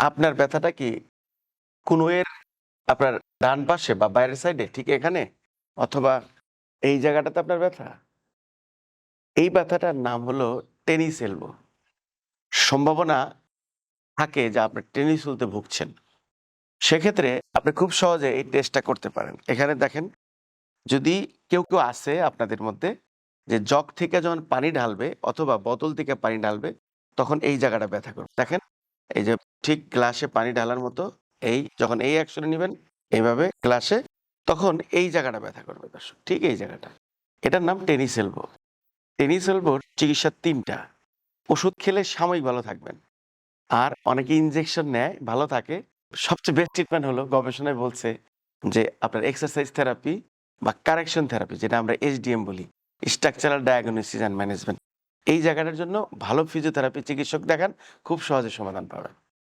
আপনার ব্যথাটা কি কোনোয়ের আপনার ডান পাশে বা বাইরের সাইডে, ঠিক এখানে? অথবা এই জায়গাটাতে আপনার ব্যথা? এই ব্যথাটার নাম হলো টেনিস এলবো। সম্ভাবনা থাকে যে আপনি টেনিস উলতে ভুগছেন। সেক্ষেত্রে আপনি খুব সহজে এই টেস্টটা করতে পারেন। এখানে দেখেন, যদি কেউ কেউ আসে আপনাদের মধ্যে যে জগ থেকে যখন পানি ঢালবে অথবা বোতল থেকে পানি ঢালবে, তখন এই জায়গাটা ব্যথা করবে। দেখেন এই যে ঠিক গ্লাসে পানি ঢালার মতো এই যখন এই অ্যাকশনে নেবেন এইভাবে গ্লাসে, তখন এই জায়গাটা ব্যথা করবে দর্শক, ঠিক এই জায়গাটা। এটার নাম টেনিস এলবো। টেনিস এলবোর চিকিৎসা তিনটা। ওষুধ খেলে সাময়িক ভালো থাকবেন। আর অনেকে ইনজেকশন নেয়, ভালো থাকে। সবচেয়ে বেস্ট ট্রিটমেন্ট হলো গবেষণায় বলছে যে আপনার এক্সারসাইজ থেরাপি বা কারেকশন থেরাপি যেটা আমরা এইচডিএম বলি স্ট্রাকচারাল ডায়াগনোসিস অ্যান্ড ম্যানেজমেন্ট এই জায়গাটার জন্য ভালো ফিজিওথেরাপি চিকিৎসক দেখান খুব সহজে সমাধান পাবেন।